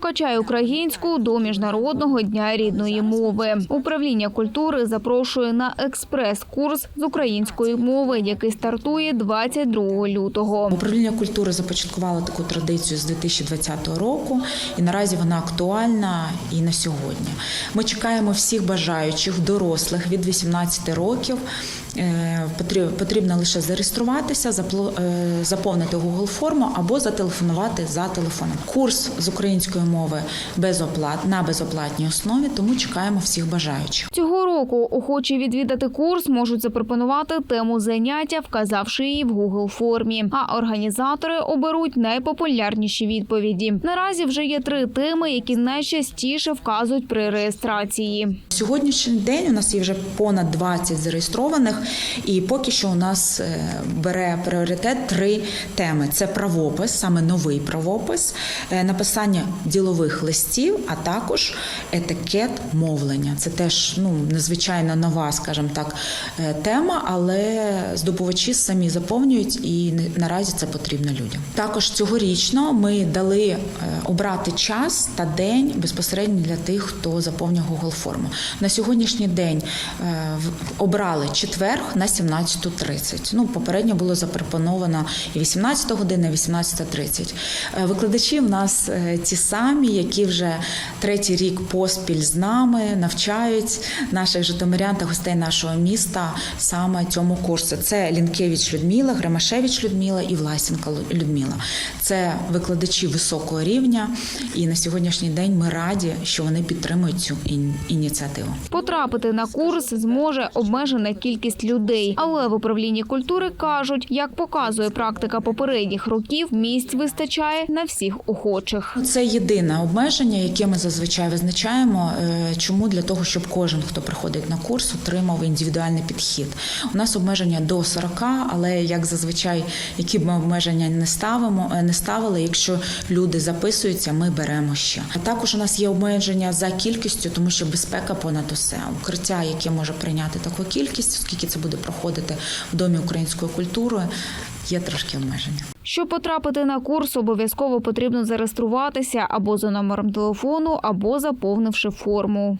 Прокачай українську до міжнародного дня рідної мови. Управління культури запрошує на експрес-курс з української мови, який стартує 22 лютого. Управління культури започаткувало таку традицію з 2020 року, і наразі вона актуальна і на сьогодні. Ми чекаємо всіх бажаючих дорослих від 18 років. Е, Потрібно лише зареєструватися, е, заповнити Google форму або зателефонувати за телефоном. Курс з української мови безоплат на безоплатній основі, тому чекаємо всіх бажаючих. Цього року охочі відвідати курс можуть запропонувати тему заняття, вказавши її в Google формі. А організатори оберуть найпопулярніші відповіді. Наразі вже є три теми, які найчастіше вказують при реєстрації. Сьогоднішній день у нас є вже понад 20 зареєстрованих, і поки що у нас е, бере пріоритет три теми: це правопис, саме новий правопис, е, написання ділових листів, а також етикет мовлення. Це теж ну незвичайно нова, скажімо так, е, тема, але здобувачі самі заповнюють і наразі це потрібно людям. Також цьогорічно ми дали е, обрати час та день безпосередньо для тих, хто заповнює Google форму. На сьогоднішній день е, обрали четверг на 17.30. Ну, попередньо було запропоновано і 18 година, і 18.30. Е, Викладачі в нас ті самі, які вже третій рік поспіль з нами навчають наших житомирян та гостей нашого міста саме цьому курсу. Це Лінкевич Людмила, Гремашевич Людмила і Власенка Людмила. Це викладачі високого рівня, і на сьогоднішній день ми раді, що вони підтримують цю ін- ініціативу. Потрапити на курс зможе обмежена кількість людей, але в управлінні культури кажуть, як показує практика попередніх років, місць вистачає на всіх охочих. Це єдине обмеження, яке ми зазвичай визначаємо. Е, Чому для того, щоб кожен, хто приходить на курс, отримав індивідуальний підхід. У нас обмеження до 40, але як зазвичай, які б ми обмеження не ставимо, е, не ставили. Якщо люди записуються, ми беремо ще. А також у нас є обмеження за кількістю, тому що безпека понад усе. Укриття, яке може прийняти таку кількість, оскільки це буде проходити в домі української культури, є трошки обмеження. Щоб потрапити на курс, обов'язково потрібно зареєструватися або за номером телефону, або заповнивши форму.